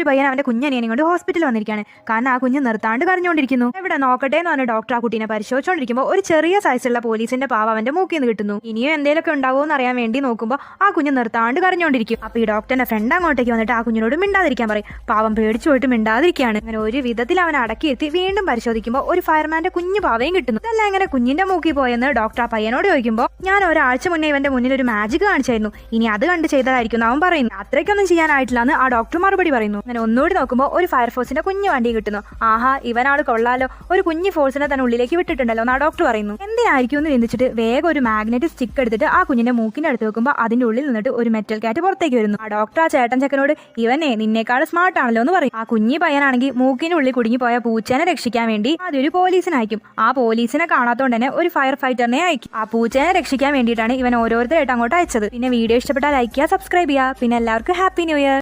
ഒരു പയ്യൻ അവന്റെ കുഞ്ഞനിയനെയും കൊണ്ട് ഹോസ്പിറ്റലിൽ വന്നിരിക്കുകയാണ്. കാരണം ആ കുഞ്ഞ് നിർത്താണ്ട് കരഞ്ഞുകൊണ്ടിരിക്കുന്നു. എവിടെ നോക്കട്ടെ എന്ന് പറഞ്ഞ ഡോക്ടർ ആ കുട്ടീനെ പരിശോധിച്ചുകൊണ്ടിരിക്കുമ്പോൾ ഒരു ചെറിയ സൈസുള്ള പോലീസിന്റെ പാവ അവന്റെ മൂക്കിൽ നിന്ന് കിട്ടുന്നു. ഇനിയും എന്തെങ്കിലുമൊക്കെ ഉണ്ടാവുമോ എന്ന് അറിയാൻ വേണ്ടി നോക്കുമ്പോൾ ആ കുഞ്ഞ് നിർത്താണ്ട് കരഞ്ഞുകൊണ്ടിരിക്കും. അപ്പൊ ഈ ഡോക്ടറിന്റെ ഫ്രണ്ട് അങ്ങോട്ടേക്ക് വന്നിട്ട് ആ കുഞ്ഞിനോട് മിണ്ടാതിരിക്കാൻ പറയും. പാവം പേടിച്ചു പോയിട്ട് മിണ്ടാതിരിക്കുകയാണ്. അങ്ങനെ ഒരു വിധത്തിൽ അവൻ അടക്കിയിരുത്തി വീണ്ടും പരിശോധിക്കുമ്പോൾ ഒരു ഫയർമാന്റെ കുഞ്ഞു പാവയും കിട്ടുന്നു. ഇതെല്ലാം എങ്ങനെ കുഞ്ഞിന്റെ മൂക്കിൽ പോയെന്ന് ഡോക്ടർ ആ പയ്യനോട് ചോദിക്കുമ്പോൾ ഞാൻ ഒരാഴ്ച മുന്നേ ഇവന്റെ മുന്നിൽ ഒരു മാജിക് കാണിച്ചായിരുന്നു. ഇനി അത് കണ്ട് ചെയ്തതായിരിക്കും അവൻ പറയുന്നു. അത്രയ്ക്കൊന്നും ചെയ്യാനായിട്ടില്ല എന്ന് ആ ഡോക്ടർ മറുപടി പറയുന്നു. അങ്ങനെ ഒന്നുകൂടി നോക്കുമ്പോൾ ഒരു ഫയർഫോഴ്സിന്റെ കുഞ്ഞു വണ്ടി കിട്ടുന്നു. ആഹാ ഇവനാൾ കൊള്ളാലോ. ഒരു കുഞ്ഞു ഫോഴ്സിനെ തന്നെ ഉള്ളിലേക്ക് വിട്ടിട്ടുണ്ടല്ലോ എന്നാ ഡോക്ടർ പറയുന്നു. എന്തിനായിരിക്കും എന്ന് ചിന്തിച്ചിട്ട് വേഗം ഒരു മാഗ്നറ്റിക് സ്റ്റിക്ക് എടുത്തിട്ട് ആ കുഞ്ഞിന്റെ മൂക്കിന്റെ അടുത്ത് വെക്കുമ്പോൾ അതിന്റെ ഉള്ളിൽ നിന്നിട്ട് ഒരു മെറ്റൽ കാറ്റ് പുറത്തേക്ക് വരുന്നു. ആ ഡോക്ടർ ആ ചേട്ടൻ ചെക്കനോട് ഇവനെ നിന്നേക്കാൾ സ്മാർട്ട് ആണല്ലോ എന്ന് പറയും. ആ കുഞ്ഞി പയ്യനാണെങ്കിൽ മൂക്കിന്റെ ഉള്ളിൽ കുടുങ്ങി പോയ പൂച്ചേനെ രക്ഷിക്കാൻ വേണ്ടി അതൊരു പോലീസിനയക്കും ആ പോലീസിനെ കാണാത്തോണ്ട് തന്നെ ഒരു ഫയർ ഫൈറ്ററിനെ അയക്കും. ആ പൂച്ചേനെ രക്ഷിക്കാൻ വേണ്ടിയിട്ടാണ് ഇവൻ ഓരോരുത്തരായിട്ട് അങ്ങോട്ട് അയച്ചത്. പിന്നെ വീഡിയോ ഇഷ്ടപ്പെട്ടാൽ ലൈക്ക് ചെയ്യുക സബ്സ്ക്രൈബ് ചെയ്യുക. പിന്നെ എല്ലാവർക്കും ഹാപ്പി ന്യൂ ഇയർ